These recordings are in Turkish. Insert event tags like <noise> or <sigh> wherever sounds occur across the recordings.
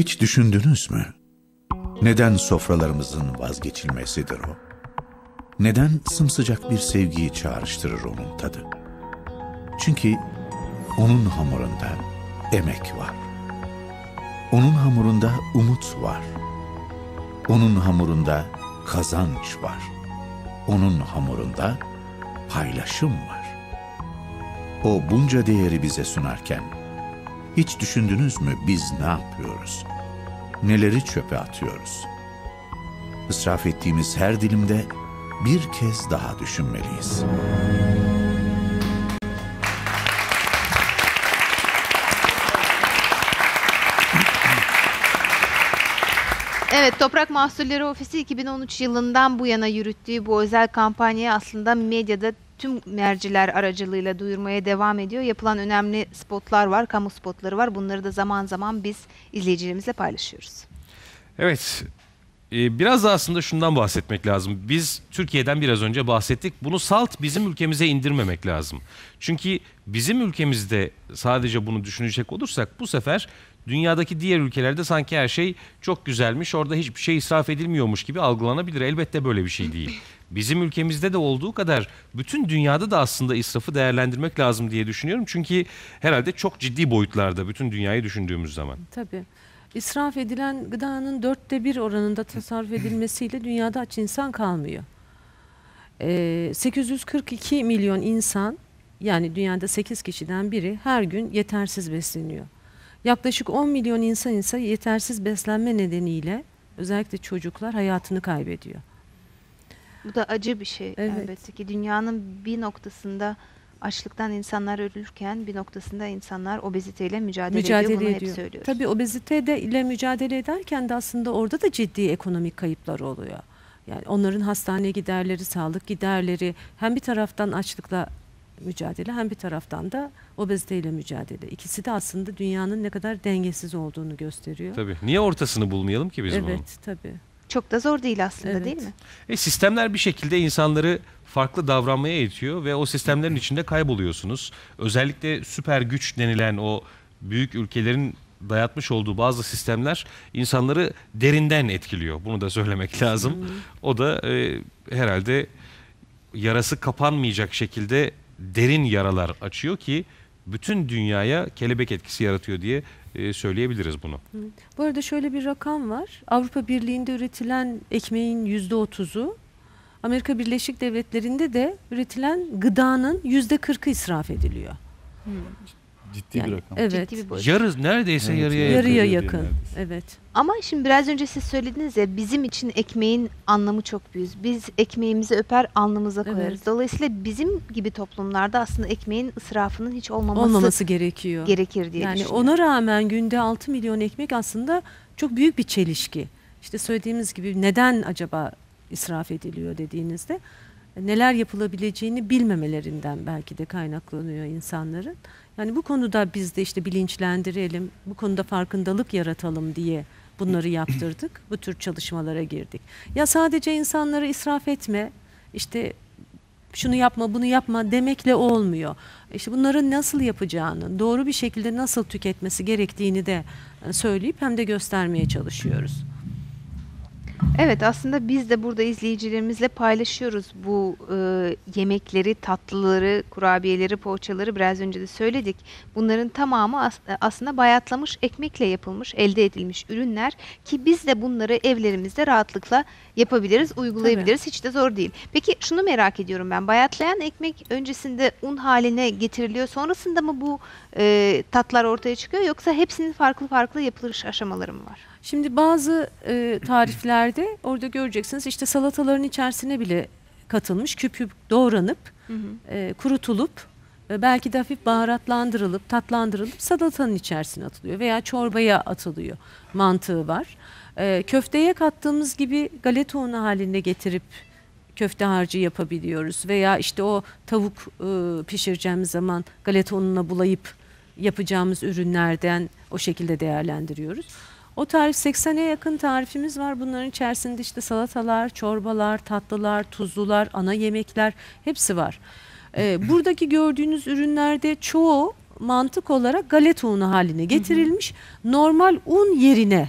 Hiç düşündünüz mü? Neden sofralarımızın vazgeçilmesidir o? Neden sımsıcak bir sevgiyi çağrıştırır onun tadı? Çünkü onun hamurunda emek var. Onun hamurunda umut var. Onun hamurunda kazanç var. Onun hamurunda paylaşım var. O bunca değeri bize sunarken hiç düşündünüz mü biz ne yapıyoruz? Neleri çöpe atıyoruz? Israf ettiğimiz her dilimde bir kez daha düşünmeliyiz. Evet, Toprak Mahsulleri Ofisi 2013 yılından bu yana yürüttüğü bu özel kampanyayı aslında medyada tüm merciler aracılığıyla duyurmaya devam ediyor. Yapılan önemli spotlar var, kamu spotları var. Bunları da zaman zaman biz izleyicilerimizle paylaşıyoruz. Evet. Ee, Biraz da aslında şundan bahsetmek lazım. Biz Türkiye'den biraz önce bahsettik. Bunu salt bizim ülkemize indirmemek lazım. Çünkü bizim ülkemizde sadece bunu düşünecek olursak bu sefer dünyadaki diğer ülkelerde sanki her şey çok güzelmiş. Orada hiçbir şey israf edilmiyormuş gibi algılanabilir. Elbette böyle bir şey değil. Bizim ülkemizde de olduğu kadar bütün dünyada da aslında israfı değerlendirmek lazım diye düşünüyorum. Çünkü herhalde çok ciddi boyutlarda bütün dünyayı düşündüğümüz zaman. Tabii. İsraf edilen gıdanın dörtte bir oranında tasarruf edilmesiyle dünyada aç insan kalmıyor. Ee, 842 milyon insan yani dünyada 8 kişiden biri her gün yetersiz besleniyor. Yaklaşık 10 milyon insan ise yetersiz beslenme nedeniyle özellikle çocuklar hayatını kaybediyor. Bu da acı bir şey Evet. elbette ki. Dünyanın bir noktasında açlıktan insanlar ölürken bir noktasında insanlar obeziteyle mücadele, ediyor. Bunu hep söylüyoruz. Tabii obezite de ile mücadele ederken de aslında orada da ciddi ekonomik kayıplar oluyor. Yani onların hastane giderleri, sağlık giderleri hem bir taraftan açlıkla mücadele hem bir taraftan da obeziteyle mücadele. İkisi de aslında dünyanın ne kadar dengesiz olduğunu gösteriyor. Tabii. Niye ortasını bulmayalım ki biz bunun? evet, tabii. Çok da zor değil aslında Evet. değil mi? E, sistemler bir şekilde insanları farklı davranmaya itiyor ve o sistemlerin içinde kayboluyorsunuz. Özellikle süper güç denilen o büyük ülkelerin dayatmış olduğu bazı sistemler insanları derinden etkiliyor. Bunu da söylemek lazım. O da e, herhalde yarası kapanmayacak şekilde derin yaralar açıyor ki bütün dünyaya kelebek etkisi yaratıyor diye e, söyleyebiliriz bunu. Bu arada şöyle bir rakam var. Avrupa Birliği'nde üretilen ekmeğin yüzde otuzu, Amerika Birleşik Devletleri'nde de üretilen gıdanın yüzde kırkı israf ediliyor. Ciddi Yani, bir rakam. evet. Ciddi bir boyut. Yarı neredeyse Evet, yarıya evet. yakın. Yarıya yakın. Evet. Ama şimdi biraz önce siz söylediniz ya bizim için ekmeğin anlamı çok büyük. Biz ekmeğimizi öper alnımıza Evet. koyarız. Dolayısıyla bizim gibi toplumlarda aslında ekmeğin israfının hiç olmaması, Olmaması gerekiyor. gerekir diye yani ona rağmen günde 6 milyon ekmek aslında çok büyük bir çelişki. İşte söylediğimiz gibi neden acaba israf ediliyor dediğinizde neler yapılabileceğini bilmemelerinden belki de kaynaklanıyor insanların. Yani bu konuda biz de işte bilinçlendirelim, bu konuda farkındalık yaratalım diye bunları yaptırdık. Bu tür çalışmalara girdik. Ya sadece insanları israf etme, işte şunu yapma, bunu yapma demekle olmuyor. İşte bunları nasıl yapacağını, doğru bir şekilde nasıl tüketmesi gerektiğini de e, söyleyip hem de göstermeye çalışıyoruz. Evet aslında biz de burada izleyicilerimizle paylaşıyoruz bu e, yemekleri, tatlıları, kurabiyeleri, poğaçaları biraz önce de söyledik. Bunların tamamı as- aslında bayatlamış ekmekle yapılmış, elde edilmiş ürünler ki biz de bunları evlerimizde rahatlıkla yapabiliriz, uygulayabiliriz. Hiç de zor değil. Peki şunu merak ediyorum ben. Bayatlayan ekmek öncesinde un haline getiriliyor. Sonrasında mı bu e, tatlar ortaya çıkıyor yoksa hepsinin farklı farklı yapılış aşamaları mı var? Şimdi bazı e, tariflerde orada göreceksiniz işte salataların içerisine bile katılmış küp küp doğranıp e, kurutulup e, belki de hafif baharatlandırılıp tatlandırılıp salatanın içerisine atılıyor veya çorbaya atılıyor mantığı var. E, köfteye kattığımız gibi galeta unu haline getirip köfte harcı yapabiliyoruz veya işte o tavuk e, pişireceğimiz zaman galeta ununa bulayıp yapacağımız ürünlerden o şekilde değerlendiriyoruz. O tarif 80'e yakın tarifimiz var. Bunların içerisinde işte salatalar, çorbalar, tatlılar, tuzlular, ana yemekler hepsi var. Ee, <laughs> buradaki gördüğünüz ürünlerde çoğu mantık olarak galeta unu haline getirilmiş. Normal un yerine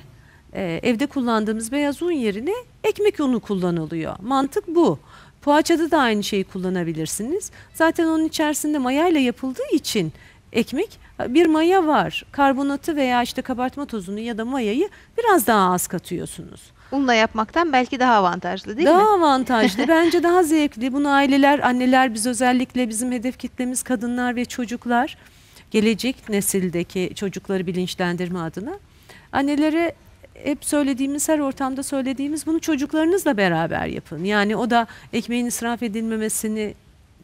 e, evde kullandığımız beyaz un yerine ekmek unu kullanılıyor. Mantık bu. Poğaçada da aynı şeyi kullanabilirsiniz. Zaten onun içerisinde mayayla yapıldığı için ekmek bir maya var. Karbonatı veya işte kabartma tozunu ya da mayayı biraz daha az katıyorsunuz. Unla yapmaktan belki daha avantajlı değil daha mi? avantajlı. <laughs> Bence daha zevkli. Bunu aileler, anneler biz özellikle bizim hedef kitlemiz kadınlar ve çocuklar. Gelecek nesildeki çocukları bilinçlendirme adına. Annelere hep söylediğimiz her ortamda söylediğimiz bunu çocuklarınızla beraber yapın. Yani o da ekmeğin israf edilmemesini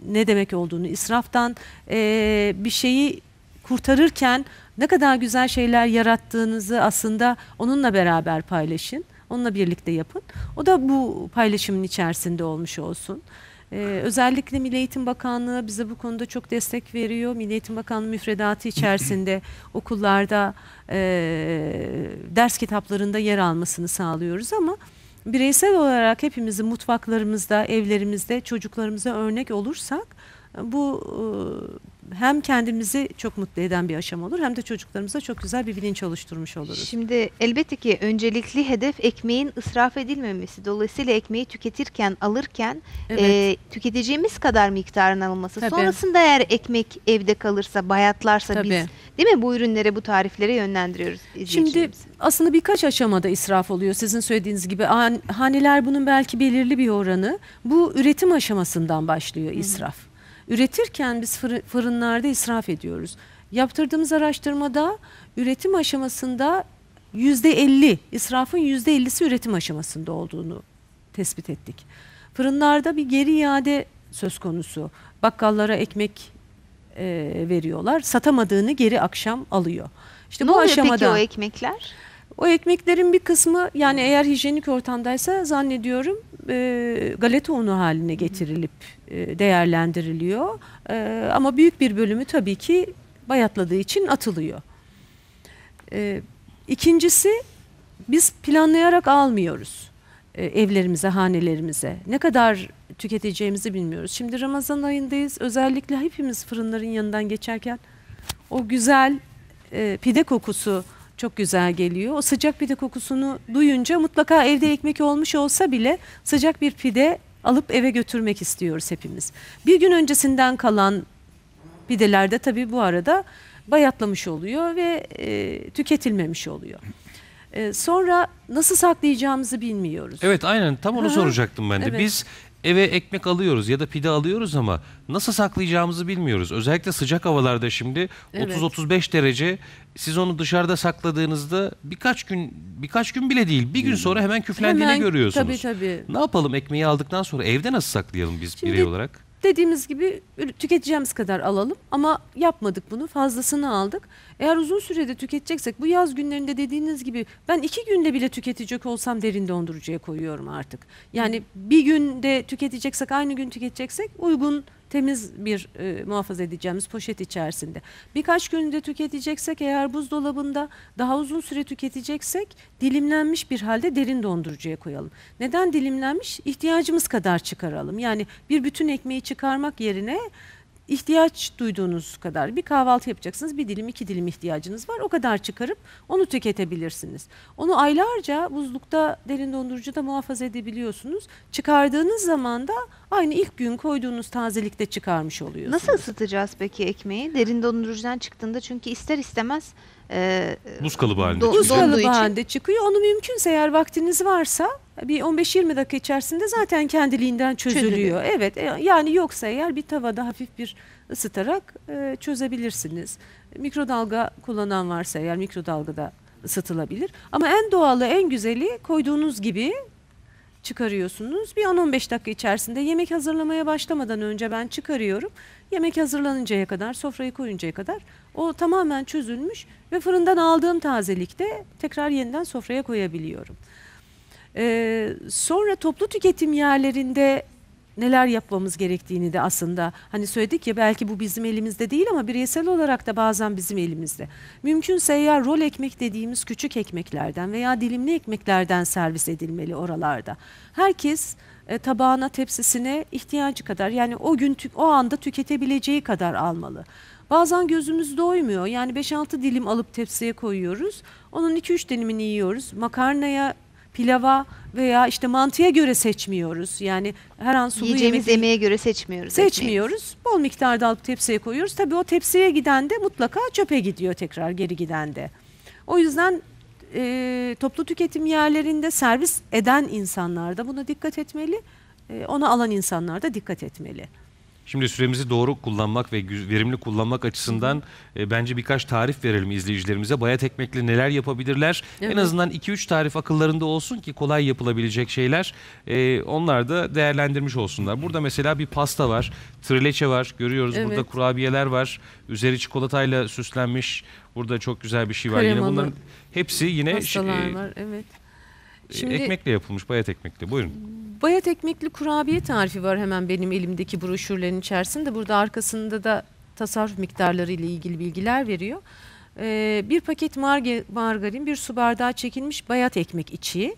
ne demek olduğunu, israftan eee, bir şeyi kurtarırken ne kadar güzel şeyler yarattığınızı aslında onunla beraber paylaşın. Onunla birlikte yapın. O da bu paylaşımın içerisinde olmuş olsun. Ee, özellikle Milli Eğitim Bakanlığı bize bu konuda çok destek veriyor. Milli Eğitim Bakanlığı müfredatı içerisinde <clears throat> okullarda e, ders kitaplarında yer almasını sağlıyoruz ama bireysel olarak hepimizin mutfaklarımızda, evlerimizde çocuklarımıza örnek olursak bu e, hem kendimizi çok mutlu eden bir aşama olur hem de çocuklarımıza çok güzel bir bilinç oluşturmuş oluruz. Şimdi elbette ki öncelikli hedef ekmeğin israf edilmemesi. Dolayısıyla ekmeği tüketirken, alırken Evet. e, tüketeceğimiz kadar miktarın alınması. Tabii. Sonrasında eğer ekmek evde kalırsa, bayatlarsa Tabii. biz değil mi bu ürünlere, bu tariflere yönlendiriyoruz Şimdi aslında birkaç aşamada israf oluyor sizin söylediğiniz gibi. Han- Haneler bunun belki belirli bir oranı. Bu üretim aşamasından başlıyor israf. Üretirken biz fırı- fırınlarda israf ediyoruz. Yaptırdığımız araştırmada üretim aşamasında yüzde elli, israfın yüzde ellisi üretim aşamasında olduğunu tespit ettik. Fırınlarda bir geri iade söz konusu. Bakkallara ekmek e, veriyorlar. Satamadığını geri akşam alıyor. İşte ne bu oluyor aşamada peki o ekmekler? O ekmeklerin bir kısmı yani eğer hijyenik ortamdaysa zannediyorum e, galeta unu haline getirilip e, değerlendiriliyor. E, ama büyük bir bölümü tabii ki bayatladığı için atılıyor. E, ikincisi biz planlayarak almıyoruz e, evlerimize, hanelerimize. Ne kadar tüketeceğimizi bilmiyoruz. Şimdi Ramazan ayındayız. Özellikle hepimiz fırınların yanından geçerken o güzel e, pide kokusu çok güzel geliyor. O sıcak pide kokusunu duyunca mutlaka evde ekmek olmuş olsa bile sıcak bir pide alıp eve götürmek istiyoruz hepimiz. Bir gün öncesinden kalan pidelerde tabii bu arada bayatlamış oluyor ve e, tüketilmemiş oluyor. E, sonra nasıl saklayacağımızı bilmiyoruz. Evet aynen tam onu Hı hı. soracaktım ben de. Evet. Biz eve ekmek alıyoruz ya da pide alıyoruz ama nasıl saklayacağımızı bilmiyoruz. Özellikle sıcak havalarda şimdi Evet. 30-35 derece siz onu dışarıda sakladığınızda birkaç gün birkaç gün bile değil bir gün sonra hemen küflendiğini Hemen- görüyorsunuz. Tabii tabii. Ne yapalım ekmeği aldıktan sonra evde nasıl saklayalım biz Şimdi- birey olarak? Dediğimiz gibi tüketeceğimiz kadar alalım ama yapmadık bunu fazlasını aldık. Eğer uzun sürede tüketeceksek bu yaz günlerinde dediğiniz gibi ben iki günde bile tüketecek olsam derin dondurucuya koyuyorum artık. Yani bir günde tüketeceksek aynı gün tüketeceksek uygun temiz bir e, muhafaza edeceğimiz poşet içerisinde. Birkaç günde tüketeceksek eğer buzdolabında daha uzun süre tüketeceksek dilimlenmiş bir halde derin dondurucuya koyalım. Neden dilimlenmiş? İhtiyacımız kadar çıkaralım. Yani bir bütün ekmeği çıkarmak yerine ihtiyaç duyduğunuz kadar bir kahvaltı yapacaksınız bir dilim iki dilim ihtiyacınız var o kadar çıkarıp onu tüketebilirsiniz. Onu aylarca buzlukta derin dondurucuda muhafaza edebiliyorsunuz. Çıkardığınız zaman da aynı ilk gün koyduğunuz tazelikte çıkarmış oluyorsunuz. Nasıl ısıtacağız peki ekmeği? Derin dondurucudan çıktığında çünkü ister istemez e, Buz kalıbı halinde Do- çıkıyor. Buz kalıbı için. halinde çıkıyor. Onu mümkünse eğer vaktiniz varsa bir 15-20 dakika içerisinde zaten kendiliğinden çözülüyor. Çözülüyor. Evet e, yani yoksa eğer bir tavada hafif bir ısıtarak e, çözebilirsiniz. Mikrodalga kullanan varsa eğer mikrodalgada ısıtılabilir. Ama en doğalı en güzeli koyduğunuz gibi çıkarıyorsunuz. Bir 10-15 dakika içerisinde yemek hazırlamaya başlamadan önce ben çıkarıyorum. Yemek hazırlanıncaya kadar, sofrayı koyuncaya kadar o tamamen çözülmüş ve fırından aldığım tazelikte tekrar yeniden sofraya koyabiliyorum. Ee, sonra toplu tüketim yerlerinde neler yapmamız gerektiğini de aslında hani söyledik ya belki bu bizim elimizde değil ama bireysel olarak da bazen bizim elimizde. Mümkünse eğer rol ekmek dediğimiz küçük ekmeklerden veya dilimli ekmeklerden servis edilmeli oralarda. Herkes e, tabağına tepsisine ihtiyacı kadar yani o gün o anda tüketebileceği kadar almalı. Bazen gözümüz doymuyor. Yani 5-6 dilim alıp tepsiye koyuyoruz. Onun 2-3 dilimini yiyoruz. Makarnaya, pilava veya işte mantıya göre seçmiyoruz. Yani her an sulu Yiyeceğimiz yemek yemeğe göre seçmiyoruz. seçmiyoruz. Bol miktarda alıp tepsiye koyuyoruz. Tabii o tepsiye giden de mutlaka çöpe gidiyor tekrar geri giden de. O yüzden e, toplu tüketim yerlerinde servis eden insanlar da buna dikkat etmeli. E, onu alan insanlar da dikkat etmeli. Şimdi süremizi doğru kullanmak ve verimli kullanmak açısından e, bence birkaç tarif verelim izleyicilerimize. Bayat ekmekle neler yapabilirler? En Evet. azından 2-3 tarif akıllarında olsun ki kolay yapılabilecek şeyler. E, onlar da değerlendirmiş olsunlar. Burada mesela bir pasta var, trileçe var. Görüyoruz burada Evet. kurabiyeler var. Üzeri çikolatayla süslenmiş. Burada çok güzel bir şey var. Yine Kremalı bunların hepsi yine Pastalar e, var evet. Şimdi- ekmekle yapılmış bayat ekmekle. Buyurun. Bayat ekmekli kurabiye tarifi var hemen benim elimdeki broşürlerin içerisinde. Burada arkasında da tasarruf miktarları ile ilgili bilgiler veriyor. Ee, bir paket marge- margarin, bir su bardağı çekilmiş bayat ekmek içi,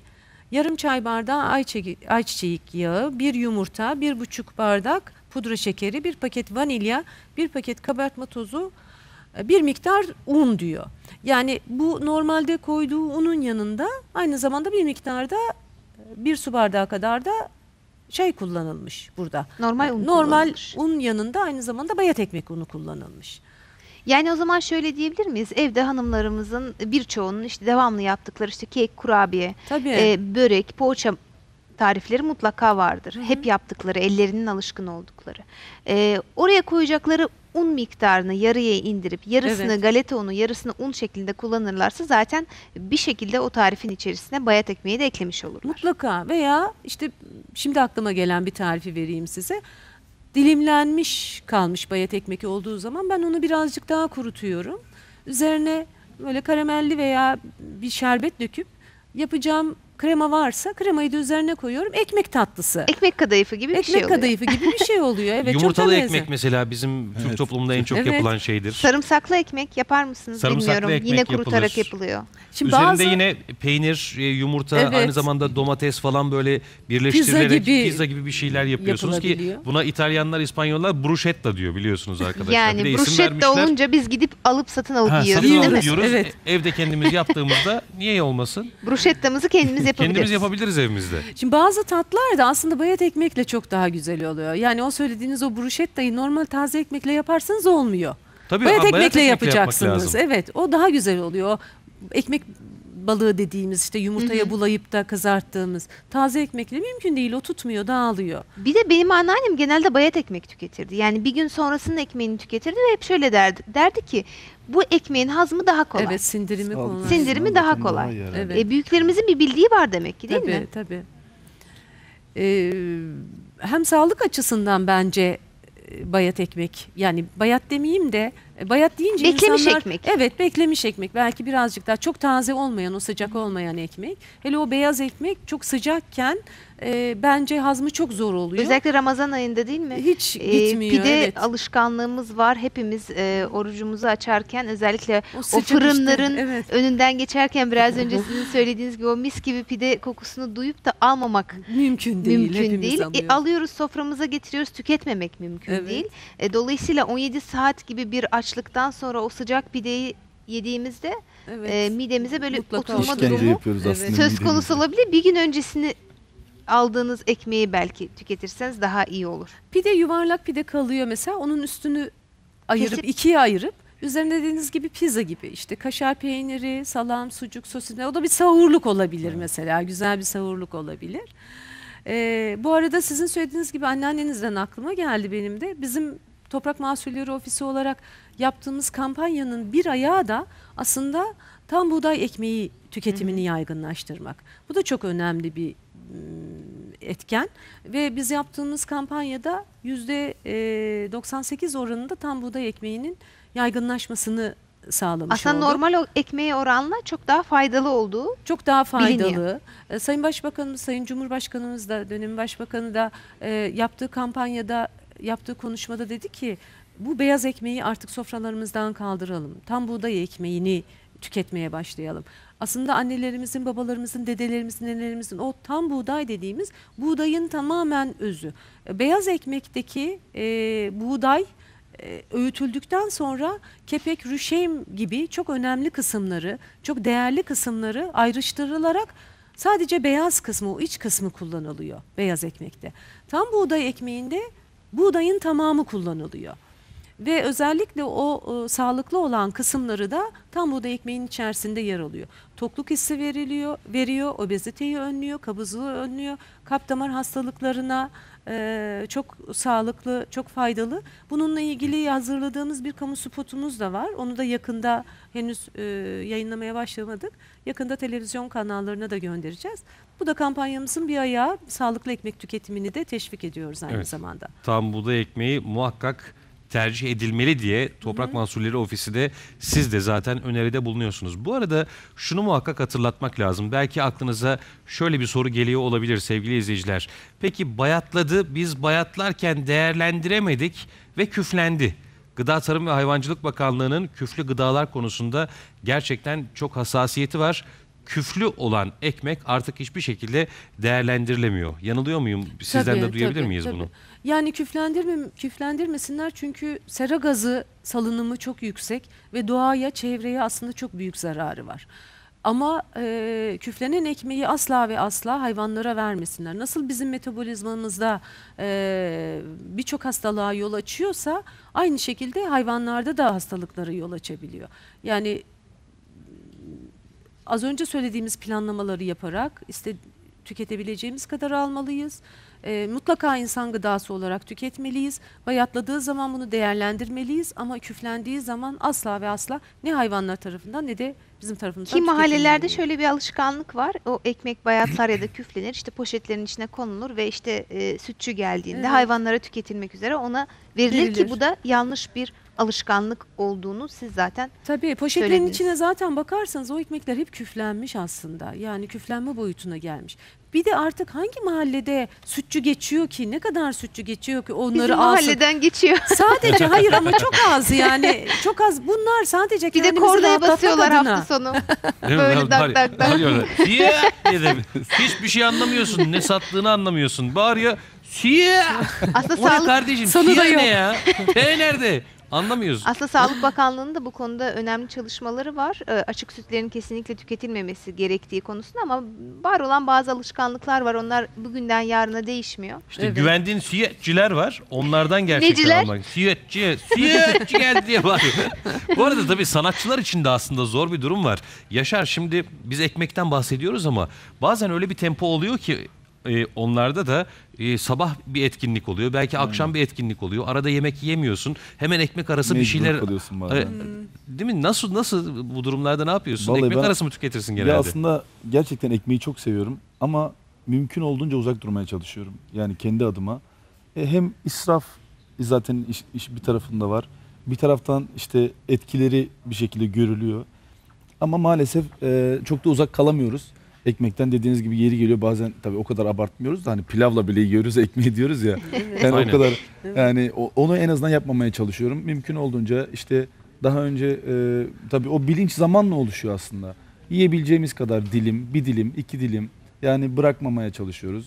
yarım çay bardağı ayçiçeği yağı, bir yumurta, bir buçuk bardak pudra şekeri, bir paket vanilya, bir paket kabartma tozu, bir miktar un diyor. Yani bu normalde koyduğu unun yanında aynı zamanda bir miktarda e, bir su bardağı kadar da şey kullanılmış burada. Normal un Normal kullanılmış. un yanında aynı zamanda bayat ekmek unu kullanılmış. Yani o zaman şöyle diyebilir miyiz? Evde hanımlarımızın birçoğunun işte devamlı yaptıkları işte kek, kurabiye, Tabii. e, börek, poğaça tarifleri mutlaka vardır. Hep yaptıkları, ellerinin alışkın oldukları. E, oraya koyacakları un miktarını yarıya indirip yarısını Evet. galeta unu, yarısını un şeklinde kullanırlarsa zaten bir şekilde o tarifin içerisine bayat ekmeği de eklemiş olurlar. Mutlaka veya işte şimdi aklıma gelen bir tarifi vereyim size. Dilimlenmiş kalmış bayat ekmek olduğu zaman ben onu birazcık daha kurutuyorum. Üzerine böyle karamelli veya bir şerbet döküp yapacağım krema varsa kremayı da üzerine koyuyorum. Ekmek tatlısı. Ekmek kadayıfı gibi bir ekmek şey oluyor. kadayıfı gibi bir şey oluyor. Evet, çok Yumurtalı da ekmek mesela bizim Türk Evet. toplumunda en çok Evet. yapılan şeydir. Sarımsaklı ekmek yapar mısınız Sarımsaklı bilmiyorum. ekmek Yine kurutarak yapılır. yapılıyor. Şimdi Üzerinde bazı yine peynir, e, yumurta, Evet. aynı zamanda domates falan böyle birleştirilerek pizza gibi gibi, bir şeyler yapıyorsunuz ki buna İtalyanlar, İspanyollar bruschetta diyor biliyorsunuz arkadaşlar. Yani Bir bruschetta olunca biz gidip alıp satın alıp Ha, yiyoruz satın değil alıp mi? yiyoruz. Evet. Evde kendimiz yaptığımızda niye olmasın? Bruschetta'mızı kendimiz yapabiliriz. Kendimiz yapabiliriz evimizde. Şimdi bazı tatlar da aslında bayat ekmekle çok daha güzel oluyor. Yani o söylediğiniz o bruschettayı normal taze ekmekle yaparsanız olmuyor. Tabii bayat ekmekle yapmak yapacaksınız. lazım. Evet, o daha güzel oluyor. O Ekmek balığı dediğimiz işte yumurtaya bulayıp da kızarttığımız taze ekmekle mümkün değil. O tutmuyor, dağılıyor. Bir de benim anneannem genelde bayat ekmek tüketirdi. Yani bir gün sonrasının ekmeğini tüketirdi ve hep şöyle derdi. Derdi ki bu ekmeğin hazmı daha kolay. Evet, sindirimi kolay. Sindirimi daha kolay. Evet. E, büyüklerimizin bir bildiği var demek ki değil tabii, mi? Tabii. Ee, hem sağlık açısından bence e, bayat ekmek yani bayat demeyeyim de e, bayat deyince Beklemiş insanlar ekmek. evet beklemiş ekmek belki birazcık daha çok taze olmayan o sıcak olmayan ekmek hele o beyaz ekmek çok sıcakken e, bence hazmı çok zor oluyor. Özellikle Ramazan ayında değil mi? Hiç E, gitmiyor. pide evet. alışkanlığımız var. Hepimiz e, orucumuzu açarken özellikle O o sıcak işte, fırınların evet. önünden geçerken biraz önce <laughs> sizin söylediğiniz gibi o mis gibi pide kokusunu duyup da almamak mümkün değil. mümkün değil. E, alıyoruz. alıyoruz soframıza getiriyoruz tüketmemek mümkün Evet. değil. E, dolayısıyla 17 saat gibi bir açlıktan sonra o sıcak pideyi yediğimizde Evet. e, midemize böyle Mutlaka oturma İşkence durumu yapıyoruz Evet. aslında. söz konusu olabilir. Bir gün öncesini aldığınız ekmeği belki tüketirseniz daha iyi olur. Pide yuvarlak pide kalıyor mesela onun üstünü ayırıp Kesip- ikiye ayırıp üzerine dediğiniz gibi pizza gibi işte kaşar peyniri, salam, sucuk, sosis o da bir sahurluk olabilir mesela güzel bir sahurluk olabilir. Ee, bu arada sizin söylediğiniz gibi anneannenizden aklıma geldi benim de bizim Toprak Mahsulleri Ofisi olarak yaptığımız kampanyanın bir ayağı da aslında tam buğday ekmeği tüketimini yaygınlaştırmak. Bu da çok önemli bir etken ve biz yaptığımız kampanyada yüzde e, 98 oranında tam buğday ekmeğinin yaygınlaşmasını sağlamış Aslında olduk. normal o ekmeğe oranla çok daha faydalı olduğu Çok daha faydalı. Biliniyor. E, Sayın Başbakanımız, Sayın Cumhurbaşkanımız da, dönemin başbakanı da e, yaptığı kampanyada, yaptığı konuşmada dedi ki bu beyaz ekmeği artık sofralarımızdan kaldıralım. Tam buğday ekmeğini tüketmeye başlayalım. Aslında annelerimizin, babalarımızın, dedelerimizin, nenelerimizin o tam buğday dediğimiz buğdayın tamamen özü. Beyaz ekmekteki e, buğday e, öğütüldükten sonra kepek, rüşeym gibi çok önemli kısımları, çok değerli kısımları ayrıştırılarak sadece beyaz kısmı, o iç kısmı kullanılıyor beyaz ekmekte. Tam buğday ekmeğinde buğdayın tamamı kullanılıyor. Ve özellikle o e, sağlıklı olan kısımları da tam buğday ekmeğinin içerisinde yer alıyor. Tokluk hissi veriliyor, veriyor, obeziteyi önlüyor, kabızlığı önlüyor, kalp damar hastalıklarına e, çok sağlıklı, çok faydalı. Bununla ilgili hazırladığımız bir kamu spotumuz da var. Onu da yakında henüz e, yayınlamaya başlamadık. Yakında televizyon kanallarına da göndereceğiz. Bu da kampanyamızın bir ayağı sağlıklı ekmek tüketimini de teşvik ediyoruz aynı Evet. zamanda. Tam buğday ekmeği muhakkak tercih edilmeli diye Toprak Mahsulleri Ofisi de siz de zaten öneride bulunuyorsunuz. Bu arada şunu muhakkak hatırlatmak lazım. Belki aklınıza şöyle bir soru geliyor olabilir sevgili izleyiciler. Peki bayatladı biz bayatlarken değerlendiremedik ve küflendi. Gıda Tarım ve Hayvancılık Bakanlığı'nın küflü gıdalar konusunda gerçekten çok hassasiyeti var. Küflü olan ekmek artık hiçbir şekilde değerlendirilemiyor. Yanılıyor muyum? Sizden de Tabii, duyabilir tabii, miyiz tabii. bunu? Yani küflendirme, küflendirmesinler çünkü sera gazı salınımı çok yüksek ve doğaya, çevreye aslında çok büyük zararı var. Ama e, küflenen ekmeği asla ve asla hayvanlara vermesinler. Nasıl bizim metabolizmamızda e, birçok hastalığa yol açıyorsa aynı şekilde hayvanlarda da hastalıklara yol açabiliyor. Yani az önce söylediğimiz planlamaları yaparak işte tüketebileceğimiz kadar almalıyız. Ee, mutlaka insan gıdası olarak tüketmeliyiz. Bayatladığı zaman bunu değerlendirmeliyiz ama küflendiği zaman asla ve asla ne hayvanlar tarafından ne de bizim tarafımızdan Ki mahallelerde şöyle bir alışkanlık var. O ekmek bayatlar ya da küflenir. işte poşetlerin içine konulur ve işte e, sütçü geldiğinde Evet. hayvanlara tüketilmek üzere ona verilir, Verilir. ki bu da yanlış bir alışkanlık olduğunu siz zaten Tabii poşetlerin söylediniz. içine zaten bakarsanız o ekmekler hep küflenmiş aslında. Yani küflenme boyutuna gelmiş. Bir de artık hangi mahallede sütçü geçiyor ki? Ne kadar sütçü geçiyor ki onları bizim alsın? mahalleden geçiyor. <laughs> Sadece hayır ama çok az yani çok az. Bunlar sadece Bir de kendimizi kordaya rahatlatmak basıyorlar adına. hafta sonu. <laughs> Değil mi? Böyle dak var- dak dak. bağırıyorlar. Dedim. Hiçbir şey anlamıyorsun. Ne sattığını anlamıyorsun. Bağırıyor. Siye. Aslında O ne sağlık kardeşim? Sonu da Siye ne yok. ya? T nerede? Anlamıyorsun. Aslında Sağlık Bakanlığı'nın da bu konuda önemli çalışmaları var. Ee, açık sütlerin kesinlikle tüketilmemesi gerektiği konusunda ama var olan bazı alışkanlıklar var. Onlar bugünden yarına değişmiyor. İşte Evet. güvendiğin siyetçiler var. Onlardan gerçekten Neciler? almak. Siyetçi, siyetçi geldi diye bağırıyor. <laughs> Bu arada tabii sanatçılar için de aslında zor bir durum var. Yaşar şimdi biz ekmekten bahsediyoruz ama bazen öyle bir tempo oluyor ki e, onlarda da e, sabah bir etkinlik oluyor. Belki akşam bir etkinlik oluyor. Arada yemek yemiyorsun. Hemen ekmek arası bir Mecbur şeyler kalıyorsun bazen. E, değil mi? Nasıl nasıl bu durumlarda ne yapıyorsun? Vallahi ekmek ben- arası mı tüketirsin genelde? Ya aslında gerçekten ekmeği çok seviyorum ama mümkün olduğunca uzak durmaya çalışıyorum. Yani kendi adıma. E, hem israf zaten iş, iş bir tarafında var. Bir taraftan işte etkileri bir şekilde görülüyor. Ama maalesef e, çok da uzak kalamıyoruz. Ekmekten dediğiniz gibi yeri geliyor bazen tabii o kadar abartmıyoruz da hani pilavla bile yiyoruz <laughs> ekmeği diyoruz ya. Yani Aynen. o kadar yani o- onu en azından yapmamaya çalışıyorum. Mümkün olduğunca işte daha önce e, tabii o bilinç zamanla oluşuyor aslında. Yiyebileceğimiz kadar dilim, bir dilim, iki dilim yani bırakmamaya çalışıyoruz.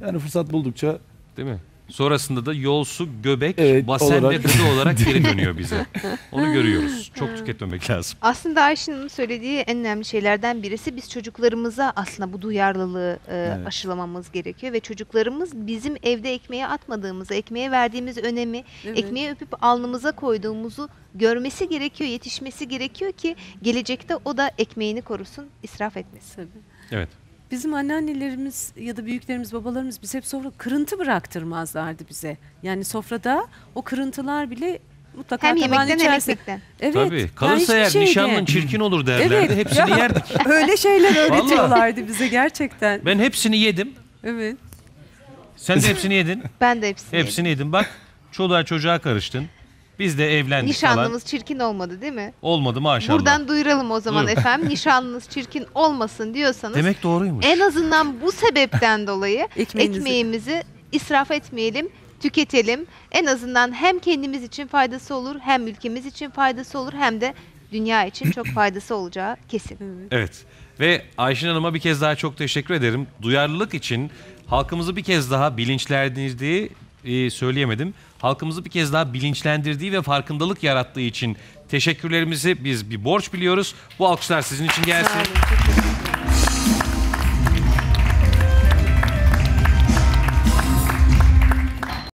Yani fırsat buldukça Değil mi? Sonrasında da yolsu, göbek, Evet, basen ve olarak- gıda olarak geri dönüyor bize. <laughs> Onu görüyoruz. Çok tüketmemek lazım. Aslında Ayşe'nin söylediği en önemli şeylerden birisi biz çocuklarımıza aslında bu duyarlılığı e, Evet. aşılamamız gerekiyor ve çocuklarımız bizim evde ekmeğe atmadığımızı, ekmeğe verdiğimiz önemi, Evet. ekmeği öpüp alnımıza koyduğumuzu görmesi gerekiyor, yetişmesi gerekiyor ki gelecekte o da ekmeğini korusun, israf etmesin. Tabii. Evet. Bizim anneannelerimiz ya da büyüklerimiz, babalarımız bize hep sofra kırıntı bıraktırmazlardı bize. Yani sofrada o kırıntılar bile mutlaka Hem tabağın yemekten hem içerisinde- ekmekten. Evet. Tabii. yani Kalırsa hiçbir eğer şeyde- nişanlın çirkin olur derlerdi. Evet. Hepsini Ya. yerdik. <laughs> Öyle şeyler öğretiyorlardı bize gerçekten. Ben hepsini yedim. Evet. Sen de hepsini yedin. Ben de hepsini yedim. Hepsini yedin. Bak çoluğa çocuğa karıştın. Biz de evlendik Nişanlımız falan. çirkin olmadı değil mi? Olmadı maşallah. Buradan duyuralım o zaman Buyurun. efendim. Nişanlınız çirkin olmasın diyorsanız Demek doğruymuş. en azından bu sebepten dolayı <laughs> Ekmeğinizi- ekmeğimizi israf etmeyelim, tüketelim. En azından hem kendimiz için faydası olur, hem ülkemiz için faydası olur, hem de dünya için çok <clears throat> faydası olacağı kesin. Evet. Ve Ayşin Hanım'a bir kez daha çok teşekkür ederim. Duyarlılık için halkımızı bir kez daha bilinçlendirdiği e, söyleyemedim. Halkımızı bir kez daha bilinçlendirdiği ve farkındalık yarattığı için teşekkürlerimizi biz bir borç biliyoruz. Bu alkışlar sizin için gelsin. Sağ olun,